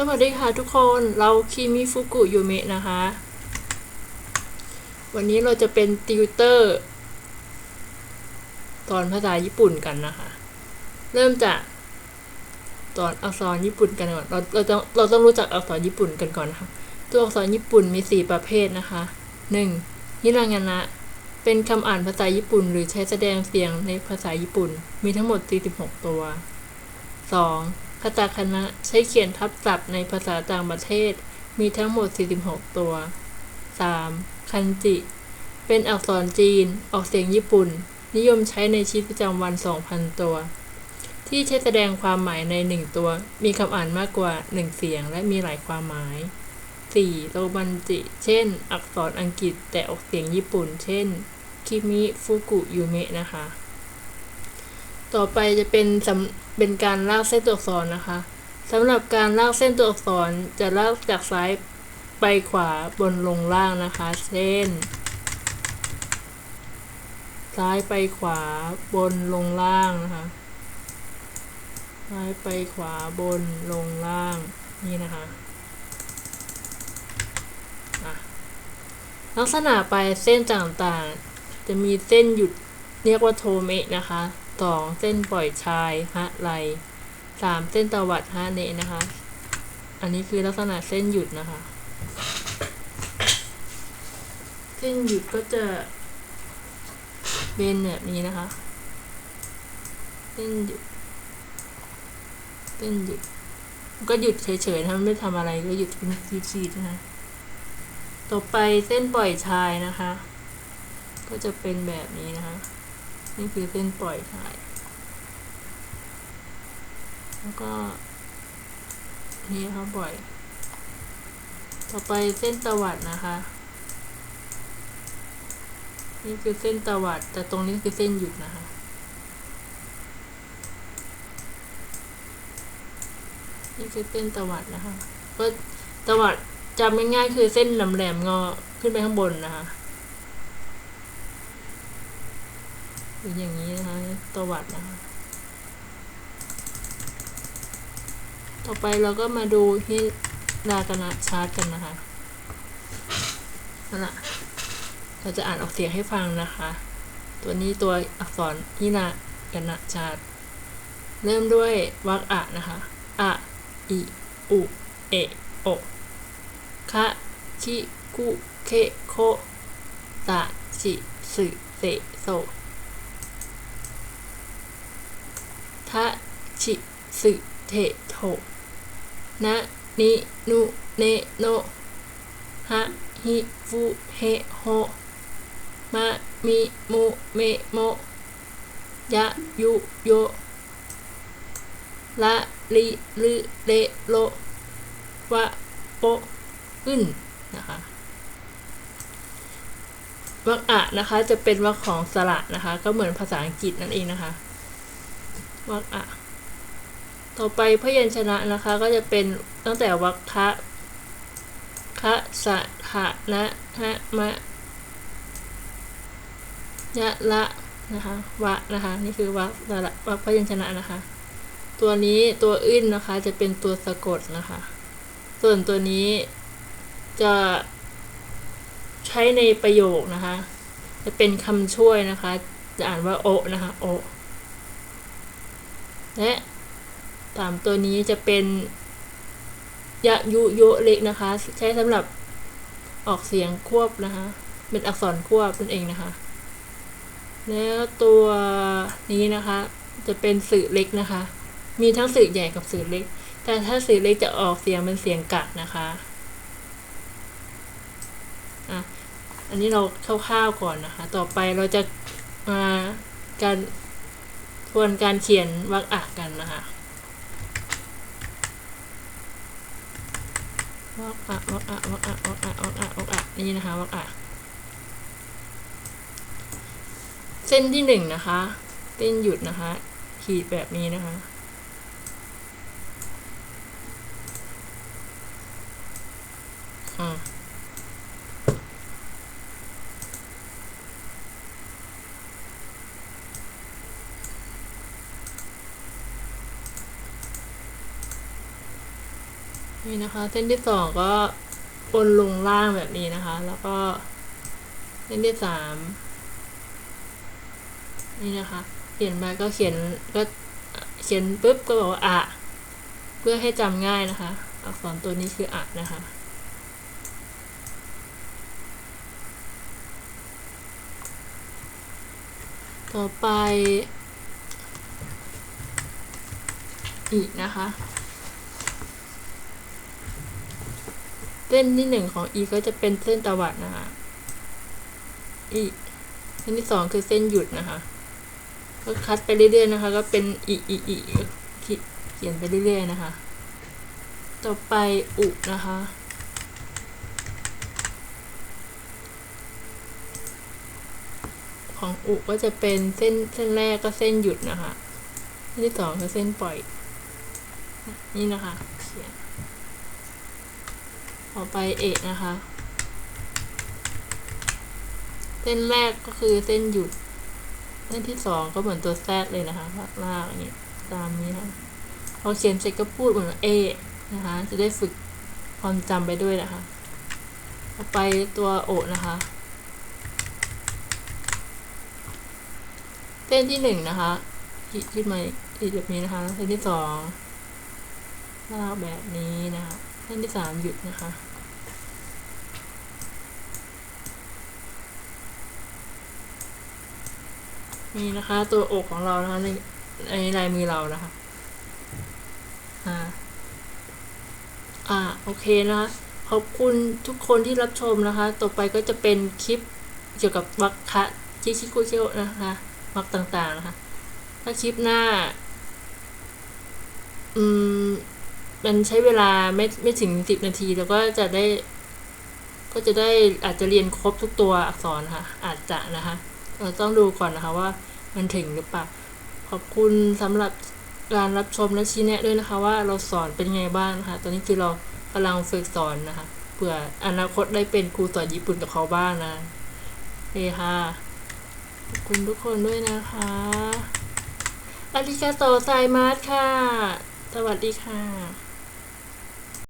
สวัสดีค่ะทุกคนเราคิมิฟุกุยูเมะนะคะ วันนี้เราจะเป็นติวเตอร์ตอนภาษาญี่ปุ่นกันนะคะ เริ่มจากตอนอักษรญี่ปุ่นกันก่อนเราเราต้องเราต้องรู้จักอักษรญี่ปุ่นกันก่อนนะคะ ตัวอักษรญี่ปุ่นมีสี่ประเภทนะคะหนึ่งฮิรางานะ เป็นคำอ่านภาษาญี่ปุ่น หรือใช้แสดงเสียงในภาษาญี่ปุ่น มีทั้งหมด 46 ตัว 2. คาตาคานะใช้เขียนทับศัพท์ในภาษาต่างประเทศ มีทั้งหมด 46 ตัว 3. คันจิ เป็นอักษรจีน ออกเสียงญี่ปุ่น นิยมใช้ในชีวิตประจำวัน 2,000 ตัว ที่ใช้แสดงความหมายใน 1 ตัว มีคำอ่านมากกว่า 1 เสียงและมีหลายความหมาย 4. โรบันจิ เช่น อักษรอังกฤษแต่ออกเสียงญี่ปุ่น เช่น คิมิ ฟุกุ ยูเมะ นะคะ ต่อไปจะเป็นสำ เป็นการลากเส้นตัวอักษรนะคะสำหรับการลากเส้นตัวอักษรจะลากจากซ้ายไปขวาบนลงล่างนะคะ เช่น ซ้ายไปขวาบนลงล่างนะคะ ซ้ายไปขวาบนลงล่างนี่นะคะลักษณะปลายเส้นต่างๆ จะมีเส้นหยุดเรียกว่าโทเมะนะคะ สองเส้นปล่อยชายฮะไหลสามเส้นตวัดฮะเนะนะคะ อันนี้คือลักษณะเส้นหยุดนะคะ เส้นหยุดก็จะเป็นแบบนี้นะคะ เส้นหยุด เส้นหยุด ก็หยุดเฉยๆนะไม่ทำอะไรก็หยุดเป็นซีดๆนะคะ ต่อไปเส้นปล่อยชายนะคะ ก็จะเป็นแบบนี้นะคะ นี่คือเส้นปล่อยชาย แล้วก็ นี่เขาปล่อย ต่อไปเส้นตวัดนะคะ นี่คือเส้นตวัด แต่ตรงนี้คือเส้นหยุดนะคะนี่คือเส้นตวัดนะคะก็ตวัดจำง่ายๆคือเส้นแหลมๆงอขึ้นไปข้างบนนะคะ เป็นอย่างนี้นะคะตวัดนะคะต่อไปเราก็มาดูที่รากนะชาร์ตกันนะคะนั่นแหละเราจะอ่านออกเสียงให้ฟังนะคะ ตัวนี้ตัวอักษรฮินากนะชาร์ตเริ่มด้วยวรรคอะนะคะ อะ อิ อุ เอ โอ คะชิกุ เค โคตะชิสึ เสโซ ทะชิสึเทโทนะนินุเนโนฮะฮิฟุเฮโฮมะมิมุเมโมยะยุโยละลิลเลโลวะโปขึ้นนะคะวรรคอะนะคะจะเป็นวรรคของสระนะคะ ก็เหมือนภาษาอังกฤษนั่นเองนะคะ วรรคอะต่อไปพยัญชนะนะคะก็จะเป็นตั้งแต่วรรคะคะสะหะนะฮะมะยะละนะคะวะนะคะนี่คือวรรควรรคพยัญชนะนะคะ ตัวนี้ตัวอื้นนะคะจะเป็นตัวสะกดนะคะ ส่วนตัวนี้จะใช้ในประโยคนะคะ จะเป็นคำช่วยนะคะ จะอ่านว่าโอนะคะโอ และตามตัวนี้จะเป็นยะยุโยเล็กนะคะ ใช้สำหรับออกเสียงควบนะคะ เป็นอักษรควบนั่นเองนะคะ แล้วตัวนี้นะคะ จะเป็นสื่อเล็กนะคะ มีทั้งสื่อใหญ่กับสื่อเล็ก แต่ถ้าสื่อเล็กจะออกเสียงเป็นเสียงกัดนะคะอะอันนี้เราคร่าวๆก่อนนะคะ ต่อไปเราจะมาการ ทวนการเขียนวรรคอะกันนะคะวรรคอะวรรคอะวรรคอะวรรคอะวรรคอะวรรคอะนี่นะคะวรรคอะเส้นที่หนึ่งนะคะเส้นหยุดนะคะ ขีดแบบนี้นะคะอ่า นี่นะคะ เส้นที่สองก็บนลงล่างแบบนี้นะคะ แล้วก็เส้นที่สามนี่นะคะ เขียนมาก็เขียนก็เขียนปุ๊บก็บอกว่าอะเพื่อให้จำง่ายนะคะ อักษรตัวนี้คืออะนะคะต่อไป อีกนะคะ เส้นที่หนึ่งของอีก็จะเป็นเส้นตวัดนะคะอีเส้นที่สองคือเส้นหยุดนะคะ ก็คัดไปเรื่อยๆนะคะ ก็เป็นอีอีอีเขียนไปเรื่อยๆนะคะ ต่อไปอุนะคะ ของอุก็จะเป็นเส้นเส้นแรกก็เส้นหยุดนะคะ เส้นที่สองคือเส้นปล่อย นี่นะคะเขียน ต่อไปเอกนะคะ เส้นแรกก็คือเส้นหยุด เส้นที่สองก็เหมือนตัวแซดเลยนะคะลากอย่างนี้ตามนี้ค่ะพอเขียนเสร็จก็พูดเหมือนเอนะคะ จะได้ฝึกความจำไปด้วยนะคะ ต่อไปตัวโอนะคะ เส้นที่หนึ่งนะคะขีดขึ้นมาอีกแบบนี้นะคะ เส้นที่สองลากแบบนี้นะคะ เส้นที่สามหยุดนะคะนี่นะคะ ตัวอกของเรานะคะในในลายมือเรานะคะอ่าอ่าโอเคนะคะขอบคุณทุกคนที่รับชมนะคะ ต่อไปก็จะเป็นคลิปเกี่ยวกับวัคคะชิชิคุเชโอนะคะวักต่างๆนะคะ ถ้าคลิปหน้า อืม มันใช้เวลาไม่ไม่ถึงสิบนาที แล้วก็จะได้ ก็จะได้อาจจะเรียนครบทุกตัวอักษรค่ะ อาจจะนะคะ เราต้องดูก่อนนะคะว่ามันถึงหรือเปล่า ขอบคุณสำหรับการรับชมและชี้แนะด้วยนะคะ ว่าเราสอนเป็นไงบ้างนะคะ ตอนนี้คือเรากำลังฝึกสอนนะคะเผื่ออนาคตได้เป็นครูสอนญี่ปุ่นกับเขาบ้างนะโอเคค่ะขอบคุณทุกคนด้วยนะคะอาริกาโตไซมัสค่ะ สวัสดีค่ะ